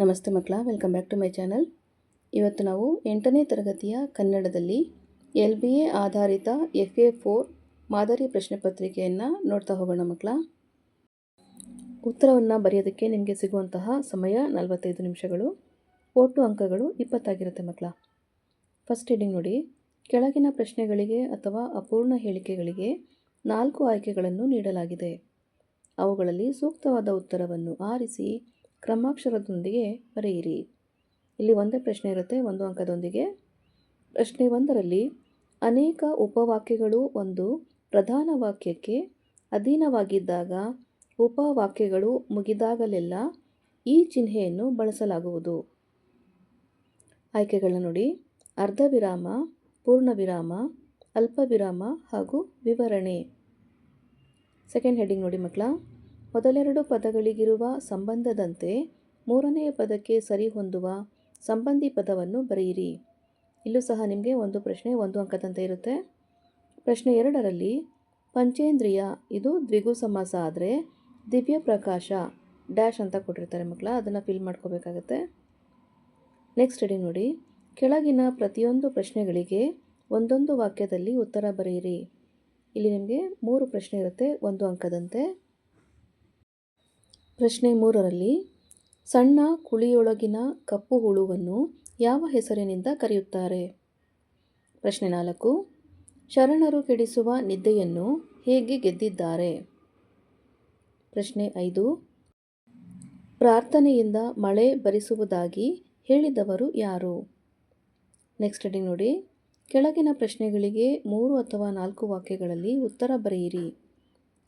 ನಮಸ್ತೆ ಮಕ್ಕಳ welcome back to my channel ಇವತ್ತು ನಾವು ಎಂಟನೇ ತರಗತಿಯ ಕನ್ನಡದಲ್ಲಿ ಎಲ್ ಬಿ ಎ ಆಧಾರಿತ ಎಫ್ ಎ ಫೋರ್ ಮಾದರಿ ಪ್ರಶ್ನೆ ಪತ್ರಿಕೆಯನ್ನು ನೋಡ್ತಾ ಹೋಗೋಣ ಮಕ್ಕಳ. ಉತ್ತರವನ್ನು ಬರೆಯೋದಕ್ಕೆ ನಿಮಗೆ ಸಿಗುವಂತಹ ಸಮಯ ನಲವತ್ತೈದು ನಿಮಿಷಗಳು. ಒಟ್ಟು ಅಂಕಗಳು ಇಪ್ಪತ್ತಾಗಿರುತ್ತೆ ಮಕ್ಕಳ. ಫಸ್ಟ್ ಹೆಡಿಂಗ್ ನೋಡಿ. ಕೆಳಗಿನ ಪ್ರಶ್ನೆಗಳಿಗೆ ಅಥವಾ ಅಪೂರ್ಣ ಹೇಳಿಕೆಗಳಿಗೆ ನಾಲ್ಕು ಆಯ್ಕೆಗಳನ್ನು ನೀಡಲಾಗಿದೆ. ಅವುಗಳಲ್ಲಿ ಸೂಕ್ತವಾದ ಉತ್ತರವನ್ನು ಆರಿಸಿ ಕ್ರಮಾಕ್ಷರದೊಂದಿಗೆ ಬರೆಯಿರಿ. ಇಲ್ಲಿ ಒಂದೇ ಪ್ರಶ್ನೆ ಇರುತ್ತೆ, ಒಂದು ಅಂಕದೊಂದಿಗೆ. ಪ್ರಶ್ನೆ ಒಂದರಲ್ಲಿ, ಅನೇಕ ಉಪವಾಕ್ಯಗಳು ಒಂದು ಪ್ರಧಾನ ವಾಕ್ಯಕ್ಕೆ ಅಧೀನವಾಗಿದ್ದಾಗ ಉಪವಾಕ್ಯಗಳು ಮುಗಿದಾಗಲೆಲ್ಲ ಈ ಚಿಹ್ನೆಯನ್ನು ಬಳಸಲಾಗುವುದು. ಆಯ್ಕೆಗಳನ್ನು ನೋಡಿ. ಅರ್ಧ ವಿರಾಮ ಪೂರ್ಣ ವಿರಾಮ ಅಲ್ಪ ವಿರಾಮ ಹಾಗೂ ವಿವರಣೆ. ಸೆಕೆಂಡ್ ಹೆಡ್ಡಿಂಗ್ ನೋಡಿ ಮಕ್ಕಳ. ಮೊದಲೆರಡು ಪದಗಳಿಗಿರುವ ಸಂಬಂಧದಂತೆ ಮೂರನೆಯ ಪದಕ್ಕೆ ಸರಿಹೊಂದುವ ಸಂಬಂಧಿ ಪದವನ್ನು ಬರೆಯಿರಿ. ಇಲ್ಲೂ ಸಹ ನಿಮಗೆ ಒಂದು ಪ್ರಶ್ನೆ, ಒಂದು ಅಂಕದಂತೆ ಇರುತ್ತೆ. ಪ್ರಶ್ನೆ ಎರಡರಲ್ಲಿ, ಪಂಚೇಂದ್ರಿಯ, ಇದು ದ್ವಿಗು ಸಮಾಸ ಆದರೆ ದಿವ್ಯ ಪ್ರಕಾಶ ಡ್ಯಾಶ್ ಅಂತ ಕೊಟ್ಟಿರ್ತಾರೆ ಮಕ್ಕಳ, ಅದನ್ನು ಫಿಲ್ ಮಾಡ್ಕೋಬೇಕಾಗತ್ತೆ. ನೆಕ್ಸ್ಟ್ ರೆಡಿ ನೋಡಿ. ಕೆಳಗಿನ ಪ್ರತಿಯೊಂದು ಪ್ರಶ್ನೆಗಳಿಗೆ ಒಂದೊಂದು ವಾಕ್ಯದಲ್ಲಿ ಉತ್ತರ ಬರೆಯಿರಿ. ಇಲ್ಲಿ ನಿಮಗೆ ಮೂರು ಪ್ರಶ್ನೆ ಇರುತ್ತೆ, ಒಂದು ಅಂಕದಂತೆ. ಪ್ರಶ್ನೆ ಮೂರರಲ್ಲಿ, ಸಣ್ಣ ಕುಳಿಯೊಳಗಿನ ಕಪ್ಪು ಹುಳುವನ್ನು ಯಾವ ಹೆಸರಿನಿಂದ ಕರೆಯುತ್ತಾರೆ? ಪ್ರಶ್ನೆ ನಾಲ್ಕು, ಶರಣರು ಕೆಡಿಸುವ ನಿದ್ದೆಯನ್ನು ಹೇಗೆ ಗೆದ್ದಿದ್ದಾರೆ? ಪ್ರಶ್ನೆ ಐದು, ಪ್ರಾರ್ಥನೆಯಿಂದ ಮಳೆ ಬರಿಸುವುದಾಗಿ ಹೇಳಿದವರು ಯಾರು? ನೆಕ್ಸ್ಟ್ ಅಡಿ ನೋಡಿ, ಕೆಳಗಿನ ಪ್ರಶ್ನೆಗಳಿಗೆ ಮೂರು ಅಥವಾ ನಾಲ್ಕು ವಾಕ್ಯಗಳಲ್ಲಿ ಉತ್ತರ ಬರೆಯಿರಿ.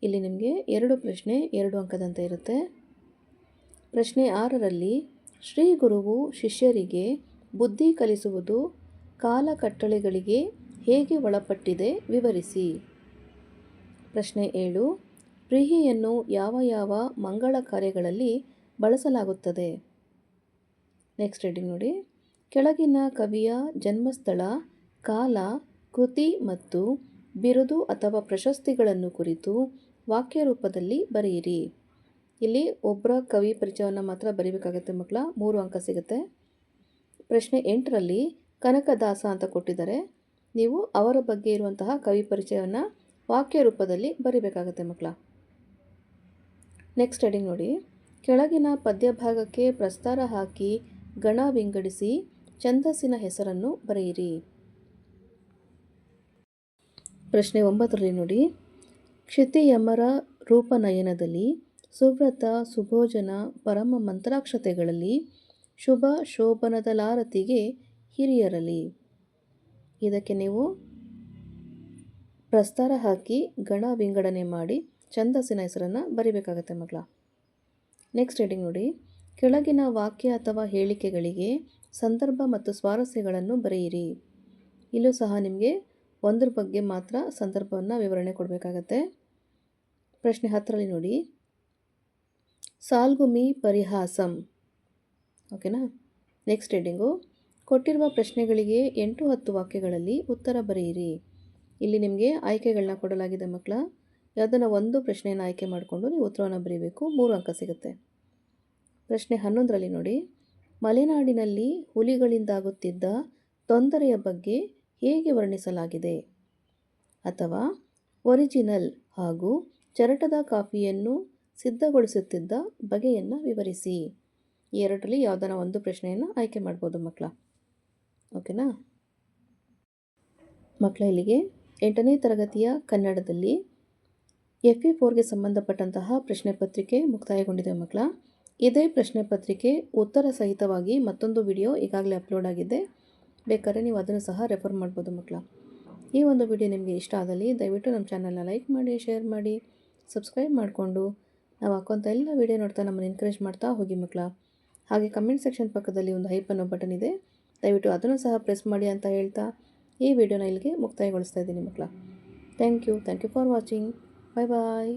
ಇಲ್ಲಿ ನಿಮಗೆ ಎರಡು ಪ್ರಶ್ನೆ, ಎರಡು ಅಂಕದಂತೆ ಇರುತ್ತೆ. ಪ್ರಶ್ನೆ ಆರರಲ್ಲಿ, ಶ್ರೀ ಗುರುವು ಶಿಷ್ಯರಿಗೆ ಬುದ್ಧಿ ಕಲಿಸುವುದು ಕಾಲಕಟ್ಟಳೆಗಳಿಗೆ ಹೇಗೆ ಒಳಪಟ್ಟಿದೆ ವಿವರಿಸಿ. ಪ್ರಶ್ನೆ ಏಳು, ಪ್ರೀಹಿಯನ್ನು ಯಾವ ಯಾವ ಮಂಗಳ ಕಾರ್ಯಗಳಲ್ಲಿ ಬಳಸಲಾಗುತ್ತದೆ? ನೆಕ್ಸ್ಟ್ ರೆಡಿ ನೋಡಿ. ಕೆಳಗಿನ ಕವಿಯ ಜನ್ಮಸ್ಥಳ, ಕಾಲ, ಕೃತಿ ಮತ್ತು ಬಿರುದು ಅಥವಾ ಪ್ರಶಸ್ತಿಗಳನ್ನು ಕುರಿತು ವಾಕ್ಯ ರೂಪದಲ್ಲಿ ಬರೆಯಿರಿ. ಇಲ್ಲಿ ಒಬ್ಬರ ಕವಿ ಪರಿಚಯವನ್ನು ಮಾತ್ರ ಬರೀಬೇಕಾಗತ್ತೆ ಮಕ್ಕಳ. ಮೂರು ಅಂಕ ಸಿಗುತ್ತೆ. ಪ್ರಶ್ನೆ ಎಂಟರಲ್ಲಿ ಕನಕದಾಸ ಅಂತ ಕೊಟ್ಟಿದ್ದಾರೆ. ನೀವು ಅವರ ಬಗ್ಗೆ ಇರುವಂತಹ ಕವಿ ಪರಿಚಯವನ್ನು ವಾಕ್ಯ ರೂಪದಲ್ಲಿ ಬರೀಬೇಕಾಗತ್ತೆ ಮಕ್ಕಳ. ನೆಕ್ಸ್ಟ್ ಹೆಡಿಂಗ್ ನೋಡಿ. ಕೆಳಗಿನ ಪದ್ಯಭಾಗಕ್ಕೆ ಪ್ರಸ್ತಾರ ಹಾಕಿ ಗಣ ವಿಂಗಡಿಸಿ ಛಂದಸ್ಸಿನ ಹೆಸರನ್ನು ಬರೆಯಿರಿ. ಪ್ರಶ್ನೆ ಒಂಬತ್ತರಲ್ಲಿ ನೋಡಿ. ಕ್ಷಿತಿಯಮರ ರೂಪನಯನದಲ್ಲಿ ಸುವ್ರತ, ಸುಭೋಜನ, ಪರಮ ಮಂತ್ರಾಕ್ಷತೆಗಳಲ್ಲಿ ಶುಭ ಶೋಭನದ ಲಾರತಿಗೆ ಹಿರಿಯರಲಿ. ಇದಕ್ಕೆ ನೀವು ಪ್ರಸ್ತಾರ ಹಾಕಿ ಗಣ ವಿಂಗಡಣೆ ಮಾಡಿ ಛಂದಸ್ಸಿನ ಹೆಸರನ್ನು ಬರಿಬೇಕಾಗತ್ತೆ ಮಗಳ. ನೆಕ್ಸ್ಟ್ ರೀಡಿಂಗ್ ನೋಡಿ. ಕೆಳಗಿನ ವಾಕ್ಯ ಅಥವಾ ಹೇಳಿಕೆಗಳಿಗೆ ಸಂದರ್ಭ ಮತ್ತು ಸ್ವಾರಸ್ಯಗಳನ್ನು ಬರೆಯಿರಿ. ಇಲ್ಲೂ ಸಹ ನಿಮಗೆ ಒಂದ್ರ ಬಗ್ಗೆ ಮಾತ್ರ ಸಂದರ್ಭವನ್ನು ವಿವರಣೆ ಕೊಡಬೇಕಾಗತ್ತೆ. ಪ್ರಶ್ನೆ ಹತ್ತರಲ್ಲಿ ನೋಡಿ. ಸಾಲ್ಗುಮಿ ಪರಿಹಾಸಂ. ಓಕೆನಾ? ನೆಕ್ಸ್ಟ್ ರೀಡಿಂಗು ಕೊಟ್ಟಿರುವ ಪ್ರಶ್ನೆಗಳಿಗೆ ಎಂಟು ಹತ್ತು ವಾಕ್ಯಗಳಲ್ಲಿ ಉತ್ತರ ಬರೆಯಿರಿ. ಇಲ್ಲಿ ನಿಮಗೆ ಆಯ್ಕೆಗಳನ್ನ ಕೊಡಲಾಗಿದೆ ಮಕ್ಕಳ. ಯಾವುದನ್ನು ಒಂದು ಪ್ರಶ್ನೆಯನ್ನು ಆಯ್ಕೆ ಮಾಡಿಕೊಂಡು ನೀವು ಉತ್ತರವನ್ನು ಬರೀಬೇಕು, ಮೂರು ಅಂಕ ಸಿಗುತ್ತೆ. ಪ್ರಶ್ನೆ ಹನ್ನೊಂದರಲ್ಲಿ ನೋಡಿ. ಮಲೆನಾಡಿನಲ್ಲಿ ಹುಲಿಗಳಿಂದಾಗುತ್ತಿದ್ದ ತೊಂದರೆಯ ಬಗ್ಗೆ ಹೇಗೆ ವರ್ಣಿಸಲಾಗಿದೆ? ಅಥವಾ ಒರಿಜಿನಲ್ ಹಾಗೂ ಚರಟದ ಕಾಫಿಯನ್ನು ಸಿದ್ಧಗೊಳಿಸುತ್ತಿದ್ದ ಬಗೆಯನ್ನು ವಿವರಿಸಿ. ಎರಡರಲ್ಲಿ ಯಾವುದಾರ ಒಂದು ಪ್ರಶ್ನೆಯನ್ನು ಆಯ್ಕೆ ಮಾಡ್ಬೋದು ಮಕ್ಕಳ ಓಕೆನಾ? ಮಕ್ಕಳ ಇಲ್ಲಿಗೆ. ಎಂಟನೇ ತರಗತಿಯ ಕನ್ನಡದಲ್ಲಿ ಎಫ್ ಇ ಫೋರ್ಗೆ ಸಂಬಂಧಪಟ್ಟಂತಹ ಪ್ರಶ್ನೆ ಪತ್ರಿಕೆ ಮುಕ್ತಾಯಗೊಂಡಿದೆ ಮಕ್ಕಳ ಇದೇ ಪ್ರಶ್ನೆ ಪತ್ರಿಕೆ ಉತ್ತರ ಸಹಿತವಾಗಿ ಮತ್ತೊಂದು ವಿಡಿಯೋ ಈಗಾಗಲೇ ಅಪ್ಲೋಡ್ ಆಗಿದೆ ಬೇಕಾದ್ರೆ ನೀವು ಅದನ್ನು ಸಹ ರೆಫರ್ ಮಾಡ್ಬೋದು ಮಕ್ಕಳ ಈ ಒಂದು ವಿಡಿಯೋ ನಿಮಗೆ ಇಷ್ಟ ಆದಲ್ಲಿ ದಯವಿಟ್ಟು ನಮ್ಮ ಚಾನಲ್ನ ಲೈಕ್ ಮಾಡಿ ಶೇರ್ ಮಾಡಿ ಸಬ್ಸ್ಕ್ರೈಬ್ ಮಾಡಿಕೊಂಡು ನಾವು ಹಾಕೋಂಥ ಎಲ್ಲ ವೀಡಿಯೋ ನೋಡ್ತಾ ನಮ್ಮನ್ನು ಎನ್ಕರೇಜ್ ಮಾಡ್ತಾ ಹೋಗಿ ಮಕ್ಕಳ. ಹಾಗೆ ಕಮೆಂಟ್ ಸೆಕ್ಷನ್ ಪಕ್ಕದಲ್ಲಿ ಒಂದು ಹೈಪ್ ಅನ್ನೋ ಬಟನ್ ಇದೆ. ದಯವಿಟ್ಟು ಅದನ್ನು ಸಹ ಪ್ರೆಸ್ ಮಾಡಿ ಅಂತ ಹೇಳ್ತಾ ಈ ವಿಡಿಯೋನ ಇಲ್ಲಿಗೆ ಮುಕ್ತಾಯಗೊಳಿಸ್ತಾ ಇದ್ದೀನಿ ಮಕ್ಕಳ. Thank you thank you for watching bye bye